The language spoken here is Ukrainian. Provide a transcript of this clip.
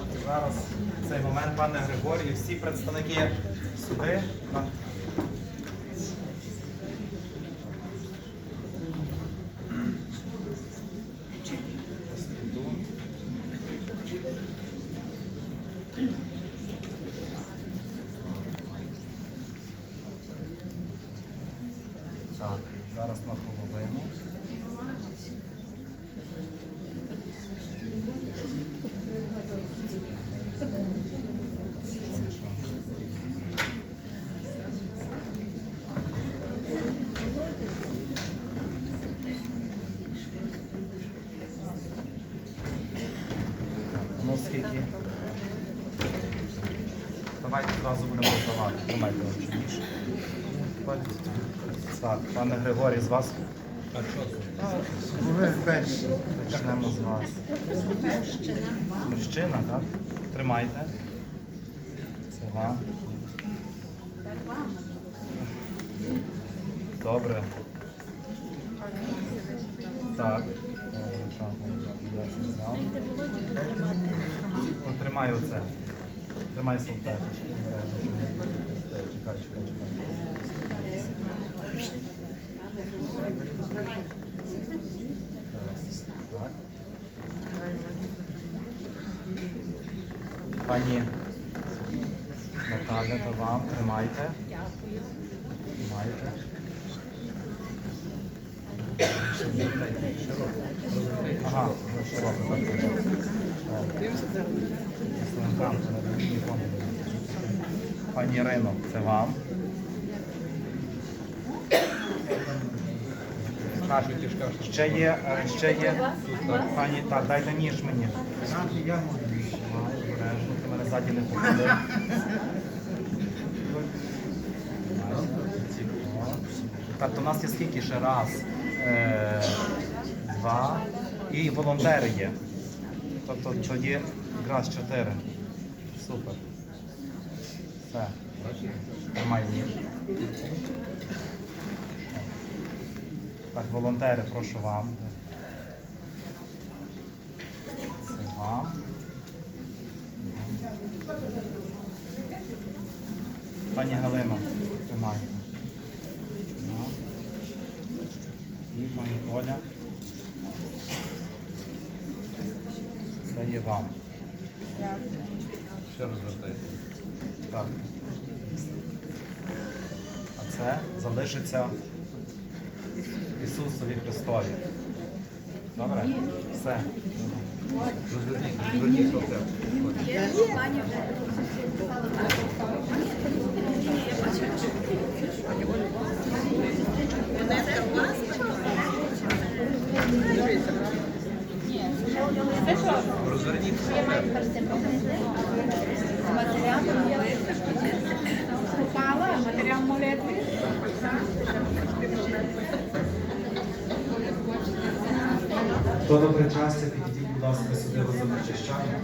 От зараз в цей момент, пане Григорію, всі представники іду. Так, зараз на половину. Скільки? Давайте одразу будемо роздавати. Тримайте більше. Так, пане Григорій, з вас Ви перші. почнемо з вас. Мужчина, так? Тримайте. Це вам. Добре. Так. Тримай оце. Тримай солдаточку. Чекай, чекай, чекай. Зараз. Так. Пані Наталя, то вам тримайте. Тримайте. Ага, ну, широко, так. Слонкам, це на другий фон. Пані Ірино, це вам. Ще є, ще є. Пані, так, дайте ніж мені. Ти мене ззаді не попаде. Так, то у нас є скільки ще раз? Е, два. І волонтери є. Тобто тоді якраз чотири. Супер. Все. Ніж. Так, волонтери, прошу вам. Це вам. Пані Галина, тримайте. Ну. І пані Оля. Це є вам. Ще розвертайте. Так. А це залишиться Ісусові Христові. Добре? Все. Розверніть, розверніть солдат. Розверніть солдат. Матеріал молитви. Хто до причастя, підійдіть, будь ласка, сюди до причащання.